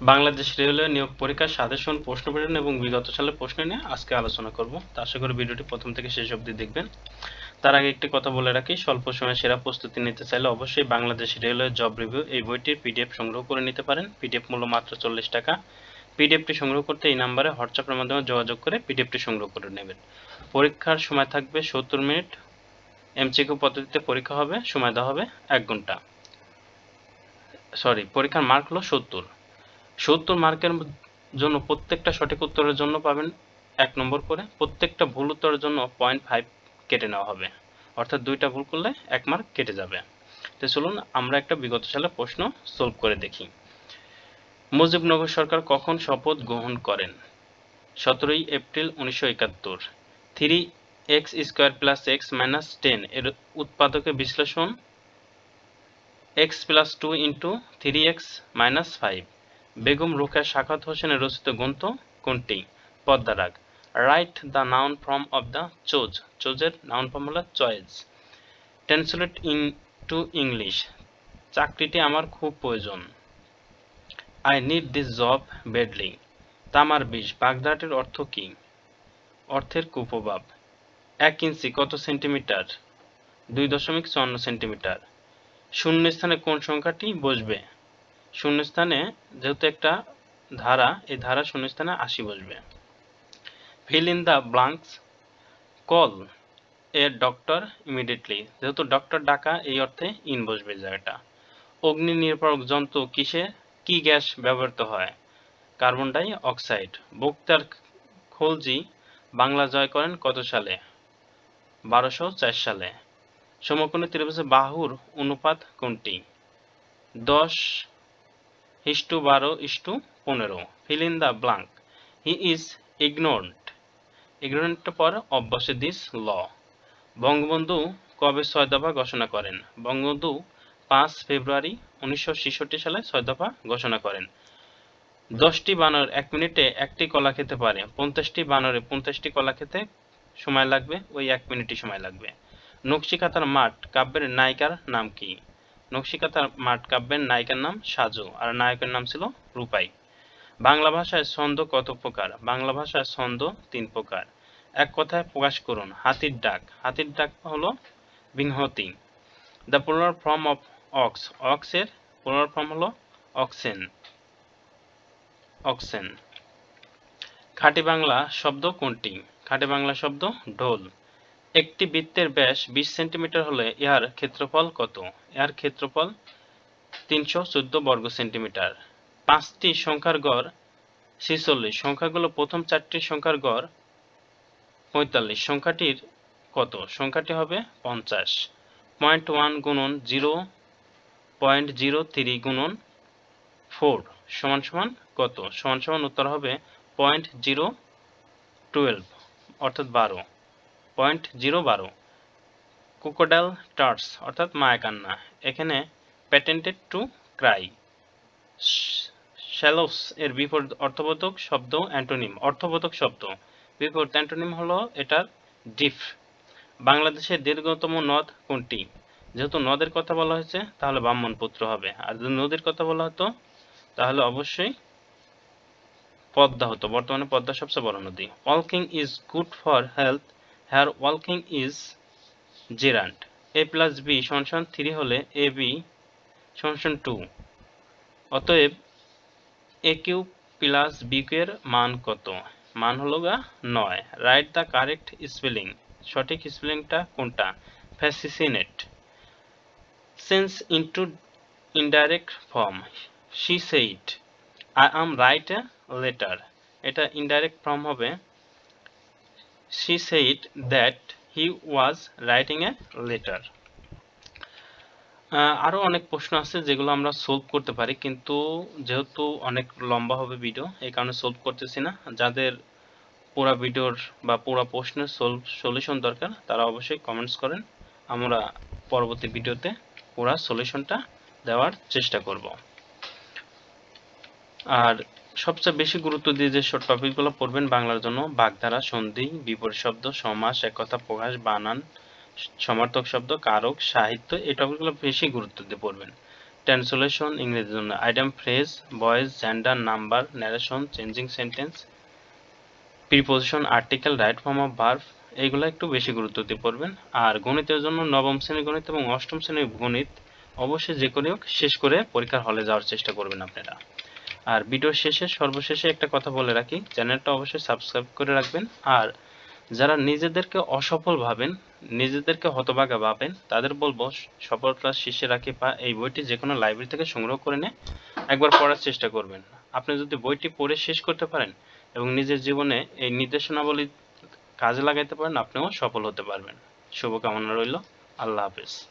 Bangladesh railway নিয়োগ পরীক্ষার suggestion, প্রশ্ন প্যাটার্ন এবং বিগত সালের প্রশ্ন নিয়ে আজকে আলোচনা করব। তা আশা করি ভিডিওটি প্রথম থেকে শেষ অবধি দেখবেন। তার আগে একটি কথা বলে রাখি, স্বল্প সময়ে সেরা প্রস্তুতি নিতে চাইলে অবশ্যই বাংলাদেশ রেলওয়ে জব রিভিউ এই বইটির পিডিএফ সংগ্রহ করে নিতে পারেন। পিডিএফ মূল্য মাত্র চল্লিশ টাকা। পিডিএফটি সংগ্রহ করতে এই নাম্বারে হোয়াটসঅ্যাপের মাধ্যমে যোগাযোগ করে পিডিএফটি সংগ্রহ করে নেবেন। পরীক্ষার সময় থাকবে সত্তর মিনিট। এমসিকিউ পদ্ধতিতে পরীক্ষা হবে, সময় দেওয়া হবে এক ঘণ্টা। সরি, পরীক্ষার মার্ক হলো সত্তর। সত্তর মার্কের জন্য প্রত্যেকটা সঠিক উত্তরের জন্য পাবেন এক নম্বর করে প্রত্যেকটা ভুল উত্তরের জন্য পয়েন্ট ফাইভ কেটে নেওয়া হবে। অর্থাৎ দুইটা ভুল করলে এক মার্ক কেটে যাবে। তো চলুন আমরা একটা বিগত সালের প্রশ্ন সলভ করে দেখি। মুজিবনগর সরকার কখন শপথ গ্রহণ করেন? সতেরোই এপ্রিল উনিশশো একাত্তর। Three X square plus X minus ten এর উৎপাদকে বিশ্লেষণ। X plus two into three X minus five Begum Rokeya Sakhawat হোসেনের রচিত গ্রন্থ কোনটি? Padmarag right the noun form of the choose চোজের noun form হলো choice translate into English চাকরিটি আমার খুব প্রয়োজন। I need this job badly তামার বিষ। বাগদাটির অর্থ কি? অর্থের কুপ্রভাব। এক ইঞ্চি কত সেন্টিমিটার? দুই দশমিক চুয়ান্ন সেন্টিমিটার। শূন্য স্থানে কোন সংখ্যাটি বসবে? শূন্যস্থানে যেহেতু একটা ধারা, এই ধারা শূন্যস্থানে আশি বসবে। Fill in the blanks call a doctor immediately যেহেতু ডক্টর ডাকা, এই অর্থে ইন বসবে জায়গাটা। অগ্নি নির্ভরক যন্ত্র কিসে, কি গ্যাস ব্যবহৃত হয়? কার্বন ডাই অক্সাইড বক্তার খলজি বাংলা জয় করেন কত সালে? বারোশো চার সালে। সমকোণী ত্রিভুজের বাহুর অনুপাত কোনটি? দশ ইস্টু বারো ইস্টু পনেরো। Fill in the blank he is ignored ইগনোরেন্টের পর অভ্যাসে দিস ল বঙ্গবন্ধু কবে ছয় দফা ঘোষণা করেন? বঙ্গবন্ধু পাঁচ ফেব্রুয়ারি উনিশশো ছেষট্টি সালে ছয় দফা ঘোষণা করেন। দশটি বানর এক মিনিটে একটি কলা খেতে পারে। পঞ্চাশটি বানরে পঞ্চাশটি কলা খেতে সময় লাগবে। ওই এক মিনিটই সময় লাগবে। নকশিকাতার মাঠ, কাব্যের নায়িকার নাম কি? নকশিকাতার মাঠ কাব্যের নায়িকার নাম সাজু আর নায়কের নাম ছিল রূপাই। বাংলা ভাষায় ছন্দ কত প্রকার? বাংলা ভাষায় ছন্দ তিন প্রকার। এক কথায় প্রকাশ করুন, হাতির ডাক। হাতির ডাক হলো বিংহতি। The polar form of ox অক্সের polar form হলো অক্সেন। অক্সেন। খাঁটি বাংলা শব্দ কোনটি? খাঁটি বাংলা শব্দ ঢোল। একটি বৃত্তের ব্যাস বিশ সেন্টিমিটার হলে ইহার ক্ষেত্রফল কত? ইহার ক্ষেত্রফল তিনশো চোদ্দ বর্গ সেন্টিমিটার। পাঁচটি সংখ্যার গড় ছেচল্লিশ। সংখ্যাগুলো প্রথম চারটি সংখ্যার গড় পঁয়তাল্লিশ। সংখ্যাটির কত? সংখ্যাটি হবে পঞ্চাশ। পয়েন্ট ওয়ান গুণন জিরো, পয়েন্ট জিরো থ্রি গুণন ফোর সমান সমান কত? সমান সমান উত্তর হবে পয়েন্ট জিরো টুয়েলভ, অর্থাৎ বারো। পয়েন্ট জিরো বারো। কোকোডাল টার্স, অর্থাৎ মায়াকান্না এখানে প্যাটেন্টেড টু ক্রাই শ্যালোস এর বিপরীত অর্থবোধক শব্দ, অ্যান্টোনিম, অর্থবোধক শব্দ। বিপরীত অ্যান্টোনিম হলো এটার ডিফ বাংলাদেশের দীর্ঘতম নদ কোনটি? যেহেতু নদের কথা বলা হয়েছে, তাহলে ব্রাহ্মণপুত্র হবে। আর যদি নদীর কথা বলা হতো, তাহলে অবশ্যই পদ্মা হতো। বর্তমানে পদ্মা সবচেয়ে বড় নদী। ওয়ালকিং is good for health hair ওয়ালকিং is gerund a plus B সমান থ্রি হলে এ বি সমান টু অতএব a cube plus B Q এর মান কত? মান হলো গা নয়। রাইট দ্য কারেক্ট স্পেলিং সঠিক স্পেলিংটা কোনটা? Fascinate sense into indirect form she said I am write a letter এটা ইনডাইরেক্ট ফর্ম হবে। She said that he was writing a letter আরও অনেক প্রশ্ন আছে যেগুলো আমরা সলভ করতে পারি, কিন্তু যেহেতু অনেক লম্বা হবে ভিডিও এই কারণে সলভ করতেছি না। যাদের পুরো ভিডিওর বা পুরো প্রশ্নের সলভ সলিউশন দরকার, তারা অবশ্যই কমেন্টস করেন। আমরা পরবর্তী ভিডিওতে পুরো সলিউশনটা দেওয়ার চেষ্টা করব। আর সবচেয়ে বেশি গুরুত্ব দিয়ে যে শর্ট টপিকগুলো পড়বেন বাংলার জন্য, বাগধারা, সন্ধি, বিপরীত শব্দ, সমাস, একথা প্রকাশ, বানান, সমার্থক শব্দ, কারক, সাহিত্য, এই টপিকগুলো বেশি গুরুত্ব দিয়ে পড়বেন। ট্রান্সলেশন ইংরেজির জন্য item phrase voice gender number narration changing sentence preposition article right form of verb এইগুলো একটু বেশি গুরুত্ব দিয়ে পড়বেন। আর গণিতের জন্য নবম শ্রেণি গণিত এবং অষ্টম শ্রেণির গণিত অবশ্যই যে করে হোক, শেষ করে পরীক্ষার হলে যাওয়ার চেষ্টা করবেন আপনারা। আর ভিডিওর শেষে সর্বশেষে একটা কথা বলে রাখি, চ্যানেলটা অবশ্যই সাবস্ক্রাইব করে রাখবেন। আর যারা নিজেদেরকে অসফল ভাবেন, নিজেদেরকে হতভাগা ভাবেন, তাদের বলব সফলতা শীর্ষে রাখি বা এই বইটি যে কোনো লাইব্রেরি থেকে সংগ্রহ করে নিয়ে একবার পড়ার চেষ্টা করবেন। আপনি যদি বইটি পড়ে শেষ করতে পারেন এবং নিজের জীবনে এই নির্দেশনাবলী কাজে লাগাইতে পারেন, আপনিও সফল হতে পারবেন। শুভকামনা রইল। আল্লাহ হাফেজ।